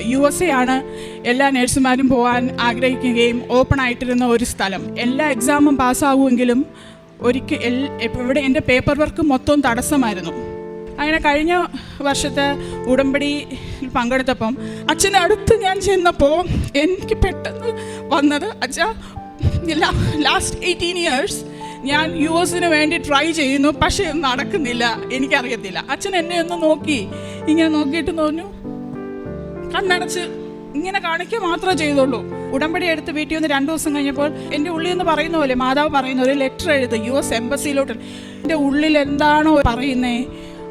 U S A ആണ്. എല്ലാ നഴ്സുമാരും പോകാൻ ആഗ്രഹിക്കുകയും ഓപ്പൺ ആയിട്ടിരുന്ന ഒരു സ്ഥലം. എല്ലാ എക്സാമും പാസ്സാവുമെങ്കിലും ഒരിക്കൽ ഇവിടെ എന്റെ പേപ്പർ വർക്ക് മൊത്തം തടസ്സമായിരുന്നു. അങ്ങനെ കഴിഞ്ഞ വർഷത്തെ ഉടമ്പടിയിൽ പങ്കെടുത്തപ്പം അച്ഛന്റെ അടുത്ത് ഞാൻ ചെന്നപ്പോൾ എനിക്ക് പെട്ടെന്ന് വന്നത് അച്ഛ ലാസ്റ്റ് എയ്റ്റീൻ ഇയേഴ്സ് ഞാൻ യു എസിന് വേണ്ടി ട്രൈ ചെയ്യുന്നു പക്ഷേ നടക്കുന്നില്ല. എനിക്കറിയത്തില്ല. അച്ഛൻ എന്നെ ഒന്ന് നോക്കി. ഇങ്ങനെ നോക്കിയിട്ട് തോന്നു കണ്ണടച്ച് ഇങ്ങനെ കാണിക്കുക മാത്രമേ ചെയ്തുള്ളൂ. ഉടമ്പടി എടുത്ത് വീട്ടിൽ നിന്ന് രണ്ടു ദിവസം കഴിഞ്ഞപ്പോൾ എന്റെ ഉള്ളിൽ നിന്ന് പറയുന്ന പോലെ മാതാവ് പറയുന്ന ഒരു ലെറ്റർ എഴുതി യു എസ് എംബസിയിലോട്ട്. എന്റെ ഉള്ളിൽ എന്താണോ പറയുന്നേ?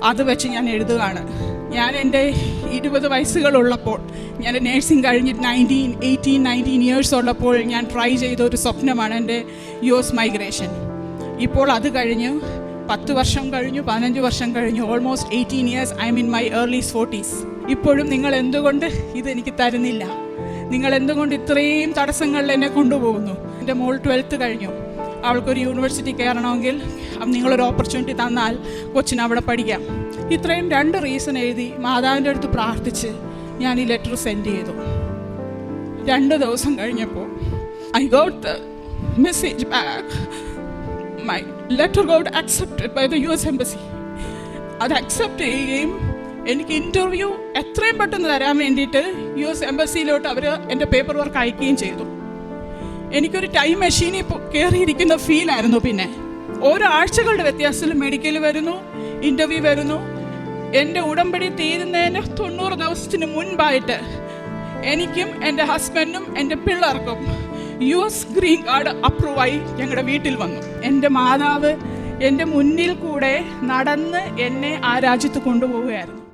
അത് വെച്ച് ഞാൻ എഴുതുകയാണ്. ഞാൻ എന്റെ ഇരുപത് വയസ്സുകളുള്ളപ്പോൾ ഞാൻ നേഴ്സിംഗ് കഴിഞ്ഞിട്ട് നയന്റീൻ എയ്റ്റീൻ നയന്റീൻ ഇയേഴ്സ് ഉള്ളപ്പോൾ ഞാൻ ട്രൈ ചെയ്ത ഒരു സ്വപ്നമാണ് എന്റെ യു എസ് മൈഗ്രേഷൻ. ഇപ്പോൾ അത് കഴിഞ്ഞു പത്ത് വർഷം കഴിഞ്ഞു പതിനഞ്ച് വർഷം കഴിഞ്ഞു almost eighteen years I mean my earlies forties ഇപ്പോഴും നിങ്ങൾ എന്തുകൊണ്ട് ഇതെനിക്ക് തരുന്നില്ല? നിങ്ങൾ എന്തുകൊണ്ട് ഇത്രയും തടസ്സങ്ങളിൽ എന്നെ കൊണ്ടുപോകുന്നു? എന്റെ മോൾ ട്വൽത്ത് കഴിഞ്ഞു. അവൾക്കൊരു യൂണിവേഴ്സിറ്റി കയറണമെങ്കിൽ നിങ്ങളൊരു ഓപ്പർച്യൂണിറ്റി തന്നാൽ കൊച്ചിന് അവിടെ പഠിക്കാം. ഇത്രയും രണ്ട് റീസൺ എഴുതി മാതാവിന്റെ അടുത്ത് പ്രാർത്ഥിച്ച് ഞാൻ ഈ ലെറ്റർ സെൻഡ് ചെയ്തു. രണ്ട് ദിവസം കഴിഞ്ഞപ്പോൾ I got message back my letter got accepted by the U S embassy അത് അക്സെപ്റ്റ് ചെയ്യുകയും എനിക്ക് ഇന്റർവ്യൂ എത്രയും പെട്ടെന്ന് തരാൻ വേണ്ടിയിട്ട് യു എസ് എംബസിയിലോട്ട് അവർ എന്റെ പേപ്പർ വർക്ക് അയക്കുകയും ചെയ്തു. എനിക്കൊരു ടൈം മെഷീനിൽ കയറിയിരിക്കുന്ന ഫീലായിരുന്നു പിന്നെ. ഓരോ ആഴ്ചകളുടെ വ്യത്യാസത്തിൽ മെഡിക്കൽ വരുന്നു ഇന്റർവ്യൂ വരുന്നു. എന്റെ ഉടമ്പടി തീരുന്നതിന് തൊണ്ണൂറ് ദിവസത്തിന് മുൻപായിട്ട് എനിക്കും എന്റെ ഹസ്ബൻഡും എന്റെ പിള്ളേർക്കും യു എസ് ഗ്രീൻ കാർഡ് അപ്രൂവായി ഞങ്ങളുടെ വീട്ടിൽ വന്നു. എന്റെ മാതാവ് എന്റെ മുന്നിൽ കൂടെ നടന്ന് എന്നെ ആ രാജ്യത്ത് കൊണ്ടുപോവുകയായിരുന്നു.